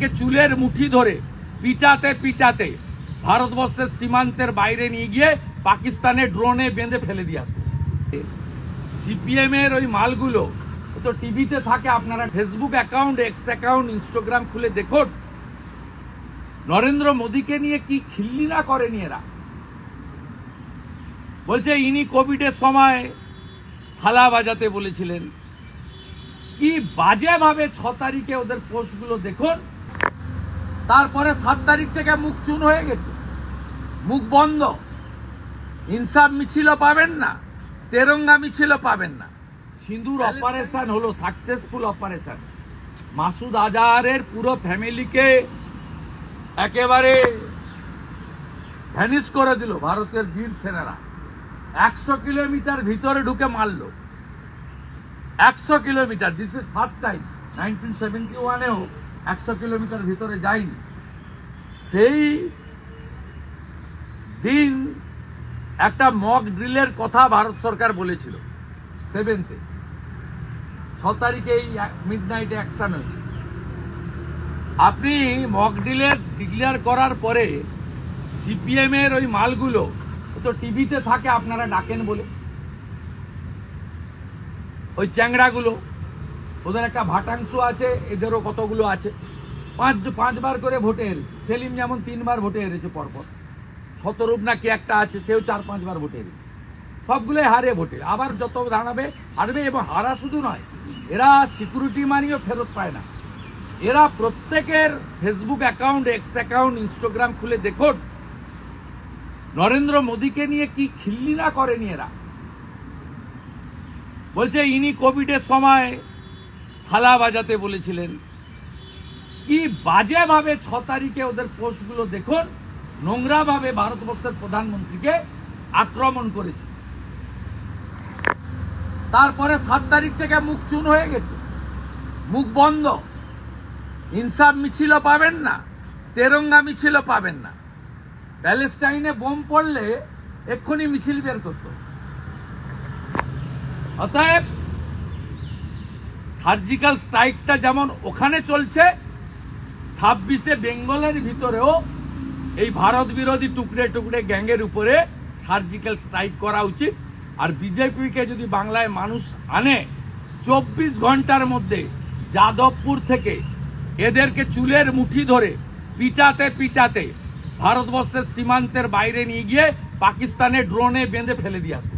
কে চুলের মুঠি ধরে পিটাতে পিটাতে ভারতবর্ষের সীমান্তের বাইরে নিয়ে গিয়ে পাকিস্তানে ড্রোনে বেঁধে ফেলে দিয়ে আসবে সিপিএম এর ওই মালগুলো তো টিভিতে থাকে, আপনারা Facebook account X account Instagram খুলে দেখুন। নরেন্দ্র মোদীকে নিয়ে কি খিল্লি না করেনি এরা? বলছে, ইনি কোভিডের সময় থালা বাজাতে বলেছিলেন। কি বাজেভাবে ছ তারিখে ওদের পোস্টগুলো দেখুন। তারপরে সাত তারিখ থেকে মুখ চুন হয়ে গেছে। মুখ বন্ধ। ইনসাফ মিছিলও পাবেন না, তেরঙ্গা মিছিলও পাবেন না। সিঁদুর অপারেশন হলো সাকসেসফুল অপারেশন মাসুদ আজাহারের পুরো ফ্যামিলিকে একেবারে ভ্যানিশ করে দিল ভারতের বীর সেনারা। একশো কিলোমিটার ভিতরে ঢুকে মারলো। একশো kilometre this is first time nineteen seventy ওয়ানেও একশো কিলোমিটার ভিতরে যায়নি সেই দিন একটা মক ড্রিলের কথা ভারত সরকার বলেছিল সেভেন্থে ছ তারিখে এই মিড নাইটে অ্যাকশন হয়েছে। আপনি মক ড্রিলের ডিক্লেয়ার করার পরে সিপিএম এর ওই মালগুলো তো টিভিতে থাকে, আপনারা ডাকেন বলে। ওই চ্যাংড়াগুলো ওদের একটা ভাটাংশ আছে, এদেরও কতগুলো আছে? পাঁচ, পাঁচবার করে ভোটে সেলিম যেমন তিনবার ভোটে হেরেছে পরপর। শতরূপ না কি একটা আছে, সেও চার, পাঁচবার ভোটে হেরেছে। সবগুলোই হারে ভোটে। আবার যত দাঁড়াবে, হারবে এবং হারা শুধু নয়, এরা সিকিউরিটি মানিও ফেরত পায় না। এরা প্রত্যেকের Facebook account X account Instagram খুলে দেখুন। নরেন্দ্র মোদীকে নিয়ে কি খিল্লি না করেনি এরা? বলছে, ইনি কোভিডের সময় থালা বাজাতে বলেছিলেন। কি বাজেভাবে ছ তারিখে ওদের পোস্টগুলো দেখুন, নোংরাভাবে ভারতবর্ষের প্রধানমন্ত্রীকে আক্রমণ করেছে। তারপরে সাত তারিখ থেকে মুখ চুন হয়ে গেছে। মুখ বন্ধ। ইনসাফ মিছিলও পাবেন না, তেরঙ্গা মিছিলও পাবেন না। প্যালেস্টাইনে বোম পড়লে এক্ষুনি মিছিল বের করতো অতএব সার্জিক্যাল স্ট্রাইকটা যেমন ওখানে চলছে, ছাব্বিশে বেঙ্গলের ভিতরেও এই ভারত বিরোধী টুকরে টুকরে গ্যাংয়ের উপরে সার্জিক্যাল স্ট্রাইক করা উচিত। আর বিজেপিকে যদি বাংলায় মানুষ আনে, চব্বিশ ঘণ্টার মধ্যে যাদবপুর থেকে এদেরকে চুলের মুঠি ধরে পিটাতে পিটাতে ভারতবর্ষের সীমান্তের বাইরে নিয়ে গিয়ে পাকিস্তানে ড্রোনে বেঁধে ফেলে দিয়ে আসবে।